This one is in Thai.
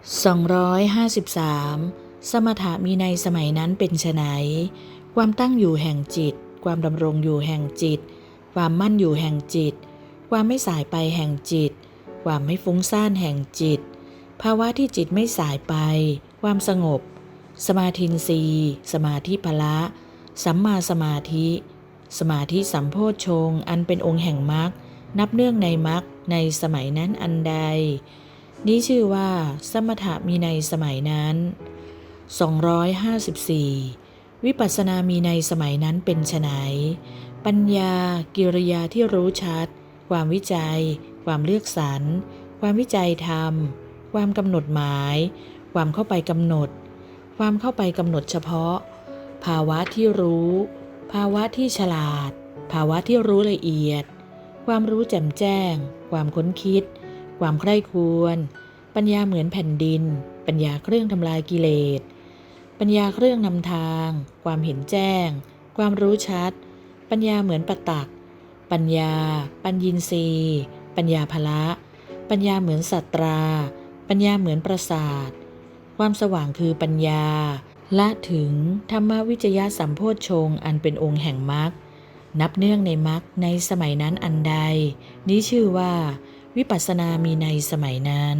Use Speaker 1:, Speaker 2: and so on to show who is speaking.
Speaker 1: 253 สมถะมีในสมัยนั้นเป็นไฉนความตั้งอยู่แห่งจิต ความดำรงอยู่แห่งจิต ความมั่นอยู่แห่งจิต ความไม่สายไปแห่งจิต ความไม่ฟุ้งซ่านแห่งจิต ภาวะที่จิตไม่สายไป ความสงบ สมาธินรีสมาธิพละ สัมมาสมาธิ สมาธิสัมโพชฌงอันเป็นองค์แห่งมรรค นับเนื่องในมรรคในสมัยนั้นอันใด นี้ชื่อว่า สมถะมีในสมัยนั้น 254 วิปัสสนามีในสมัยนั้นเป็นไฉนปัญญา กิริยาที่รู้ชัด ความวิจัย ความเลือกสรร ความวิจัยธรรม ความกำหนดหมาย ความเข้าไปกำหนด ความเข้าไปกำหนดเฉพาะ ภาวะที่รู้ ภาวะที่ฉลาด ภาวะที่รู้ละเอียด ความรู้แจ่มแจ้ง ความค้นคิด ความใคร่ควร ปัญญาเหมือนแผ่นดิน ปัญญาเครื่องทำลายกิเลส ปัญญาเครื่องนำทาง ความเห็นแจ้ง ความรู้ชัด ปัญญาเหมือนประตัก ปัญญา ปัญญินทรีปัญญาภละ ปัญญาเหมือนสัตรา ปัญญาเหมือนประสาท ความสว่างคือปัญญา ละถึงธรรมวิจยะสัมโพชฌงอันเป็นองค์แห่งมรรคนับเนื่องในมรรคในสมัยนั้นอันใด นี้ชื่อว่า วิปัสสนามีในสมัยนั้น